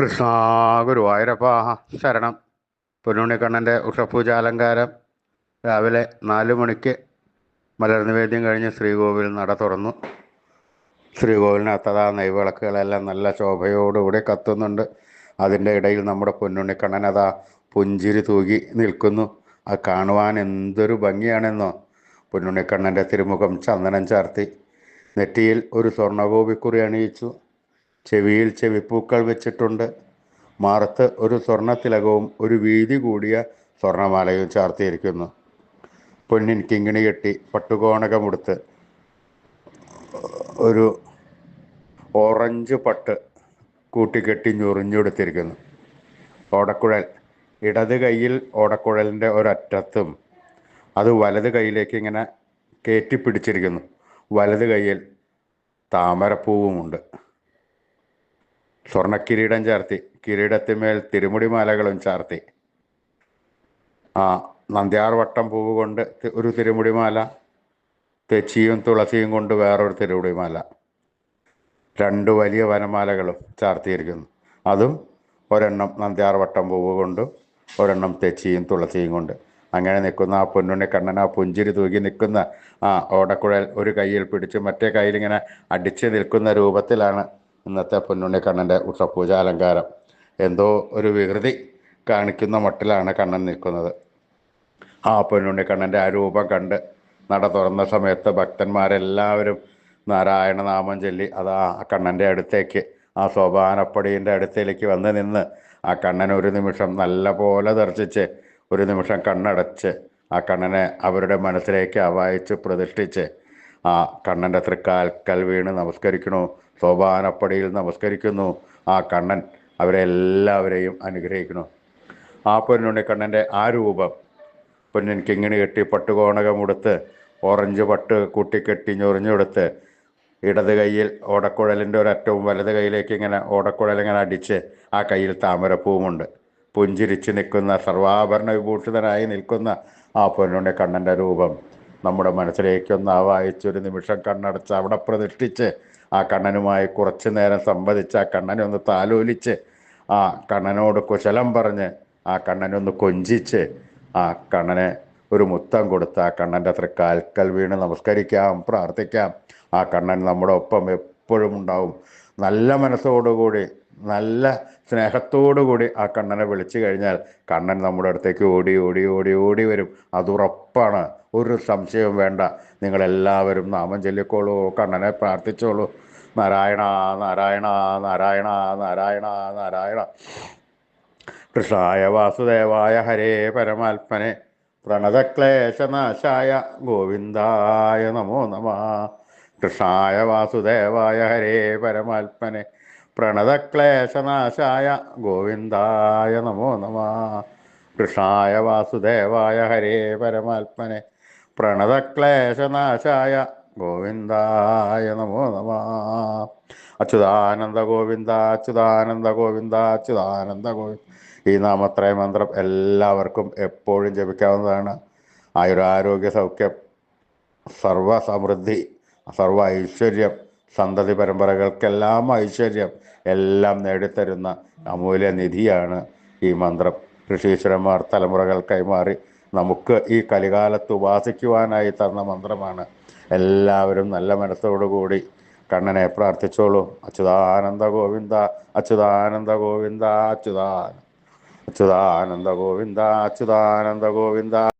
കൃഷ്ണ ഗുരുവായൂരപ്പ ശരണം. പൊന്നുണ്ണിക്കണ്ണന്റെ ഉഷപൂജാലങ്കാരം രാവിലെ നാല് മണിക്ക് മലർനിവേദ്യം കഴിഞ്ഞ് ശ്രീകോവിൽ നട തുറന്നു. ശ്രീകോവിലിനകത്തതാ നെയ്വിളക്കുകളെല്ലാം നല്ല ശോഭയോടുകൂടി കത്തുന്നുണ്ട്. അതിന്റെ ഇടയിൽ നമ്മുടെ പൊന്നുണ്ണിക്കണ്ണൻ അതാ പുഞ്ചിരി തൂകി നിൽക്കുന്നു. അത് കാണുവാൻ എന്തൊരു ഭംഗിയാണെന്നോ. പൊന്നുണ്ണിക്കണ്ണന്റെ തിരുമുഖം ചന്ദനം ചാർത്തി. നെറ്റിയിൽ ഒരു സ്വർണഗോപിക്കുറി അണിയിച്ചു. ചെവിയിൽ ചെവിപ്പൂക്കൾ വെച്ചിട്ടുണ്ട്. മാറത്ത് ഒരു സ്വർണത്തിലകവും ഒരു വീതി കൂടിയ സ്വർണമാലയും ചാർത്തിയിരിക്കുന്നു. പൊന്നിൻ കിങ്ങിണി കെട്ടി പട്ടുകോണകമുടുത്ത് ഒരു ഓറഞ്ച് പട്ട് കൂട്ടിക്കെട്ടി ഞൊറിഞ്ഞെടുത്തിരിക്കുന്നു. ഓടക്കുഴൽ. ഇടത് കൈയിൽ ഓടക്കുഴലിന്റെ ഒരറ്റത്തും അത് വലത് കൈയിലേക്ക് ഇങ്ങനെ കയറ്റിപ്പിടിച്ചിരിക്കുന്നു വലത് കൈയിൽ താമരപ്പൂവുമുണ്ട്. സ്വർണക്കിരീടം ചാർത്തി. കിരീടത്തിന്മേൽ തിരുമുടിമാലകളും ചാർത്തി. ആ നന്ദ്യാർ വട്ടം പൂവ് കൊണ്ട് ഒരു തിരുമുടിമാല തെച്ചിയും തുളസിയും കൊണ്ട് വേറൊരു തിരുമുടിമാല. രണ്ട് വലിയ വനമാലകളും ചാർത്തിയിരിക്കുന്നു. അതും ഒരെണ്ണം നന്ദ്യാർ വട്ടം പൂവ് കൊണ്ടും ഒരെണ്ണം തെച്ചിയും തുളസിയും കൊണ്ട്. അങ്ങനെ നിൽക്കുന്ന ആ പൊന്നുണ്ണി കണ്ണൻ ആ പുഞ്ചിരി തൂകി നിൽക്കുന്ന ആ ഓടക്കുഴൽ ഒരു കയ്യിൽ പിടിച്ച് മറ്റേ കയ്യിൽ ഇങ്ങനെ അടിച്ച് നിൽക്കുന്ന രൂപത്തിലാണ് ഇന്നത്തെ പൊന്നുണ്ണി കണ്ണന്റെ ഉഷപൂജ അലങ്കാരം. എന്തോ ഒരു വികൃതി കാണിക്കുന്ന മട്ടിലാണ് കണ്ണൻ നിൽക്കുന്നത്. ആ പൊന്നുണ്ണി കണ്ണന്റെ ആ രൂപം കണ്ട് നട തുറന്ന സമയത്ത് ഭക്തന്മാരെല്ലാവരും നാരായണ നാമം ചൊല്ലി അത് ആ കണ്ണന്റെ അടുത്തേക്ക് ആ സോപാനപ്പടീന്റെ അടുത്തേക്ക് വന്ന് നിന്ന് ആ കണ്ണൻ ഒരു നിമിഷം നല്ല പോലെ ദർശിച്ച് ഒരു നിമിഷം കണ്ണടച്ച് ആ കണ്ണനെ അവരുടെ മനസ്സിലേക്ക് അവായിച്ച് പ്രതിഷ്ഠിച്ച് ആ കണ്ണന്റെ തൃക്കാൽക്കൽ വീണ് നമസ്കരിക്കുന്നു സോപാനപ്പടിയിൽ നമസ്കരിക്കുന്നു. ആ കണ്ണൻ അവരെ എല്ലാവരെയും അനുഗ്രഹിക്കുന്നു. ആ പൊന്നുണ്ണി കണ്ണന്റെ ആ രൂപം പൊന്നിൻ കിങ്ങിണി കെട്ടി പട്ടുകോണകമുടുത്ത് ഓറഞ്ച് പട്ട് കൂട്ടിക്കെട്ടി ഞൊറിഞ്ഞെടുത്ത് ഇടത് കൈയിൽ ഓടക്കുഴലിന്റെ ഒരറ്റവും വലത് കൈയിലേക്ക് ഇങ്ങനെ ഓടക്കുഴൽ ഇങ്ങനെ അടിച്ച് ആ കയ്യിൽ താമരപ്പൂവുമുണ്ട്. പുഞ്ചിരിച്ച് നിൽക്കുന്ന സർവാഭരണ വിഭൂഷിതനായി നിൽക്കുന്ന ആ പൊന്നുണ്ണി കണ്ണന്റെ രൂപം. നമ്മുടെ മനസ്സിലേക്കൊന്ന് ആവാഹിച്ചൊരു നിമിഷം കണ്ണടച്ച് അവിടെ പ്രതിഷ്ഠിച്ച് ആ കണ്ണനുമായി കുറച്ചു നേരം സംവദിച്ച് ആ കണ്ണനെ ഒന്ന് താലോലിച്ച് ആ കണ്ണനോട് കുശലം പറഞ്ഞ് ആ കണ്ണനെ ഒന്ന് കൊഞ്ചിച്ച് ആ കണ്ണനെ ഒരു മുത്തം കൊടുത്ത് ആ കണ്ണന്റെ അത്ര കാൽക്കൽ വീണ് നമസ്കരിക്കാം പ്രാർത്ഥിക്കാം. ആ കണ്ണൻ നമ്മുടെ ഒപ്പം എപ്പോഴും ഉണ്ടാവും. നല്ല മനസ്സോടുകൂടി നല്ല സ്നേഹത്തോടുകൂടി ആ കണ്ണനെ വിളിച്ചു കഴിഞ്ഞാൽ കണ്ണൻ നമ്മുടെ അടുത്തേക്ക് ഓടി ഓടി ഓടി ഓടി വരും. അതുറപ്പാണ്. ഒരു സംശയവും വേണ്ട. നിങ്ങളെല്ലാവരും നാമം ചൊല്ലിക്കോളൂ. കണ്ണനെ പ്രാർത്ഥിച്ചോളൂ. നാരായണ നാരായണ നാരായണ നാരായണ നാരായണ. കൃഷ്ണായ വാസുദേവായ ഹരേ പരമാത്മനെ. പ്രണതക്ലേശനാശായ ഗോവിന്ദായ നമോ നമ. കൃഷ്ണായ വാസുദേവായ ഹരേ പരമാത്മനെ. പ്രണതക്ലേശനാശായ ഗോവിന്ദായ നമോ നമ. കൃഷ്ണായ വാസുദേവായ ഹരേ പരമാത്മനെ. പ്രണതക്ലേശനാശായ ഗോവിന്ദായ നമോ നമ. അച്യുതാനന്ദ ഗോവിന്ദ അച്യുതാനന്ദ ഗോവിന്ദ അച്യുതാനന്ദ ഗോവിന്ദ. ഈ നാമത്രയ മന്ത്രം എല്ലാവർക്കും എപ്പോഴും ജപിക്കാവുന്നതാണ്. ആയുരാരോഗ്യ സൗഖ്യം സർവസമൃദ്ധി സർവ ഐശ്വര്യം സന്തതി പരമ്പരകൾക്കെല്ലാം ഐശ്വര്യം എല്ലാം നേടിത്തരുന്ന അമൂല്യ നിധിയാണ് ഈ മന്ത്രം. ഋഷീശ്വരന്മാർ തലമുറകൾ കൈമാറി നമുക്ക് ഈ കലികാലത്ത് ഉപാസിക്കുവാനായി തന്ന മന്ത്രമാണ്. എല്ലാവരും നല്ല മനസ്സോടുകൂടി കണ്ണനെ പ്രാർത്ഥിച്ചോളൂ. അച്യുതാനന്ദ ഗോവിന്ദ അച്യുതാനന്ദ ഗോവിന്ദ അച്യുതാന അച്യുതാനന്ദ ഗോവിന്ദ അച്യുതാനന്ദ ഗോവിന്ദ.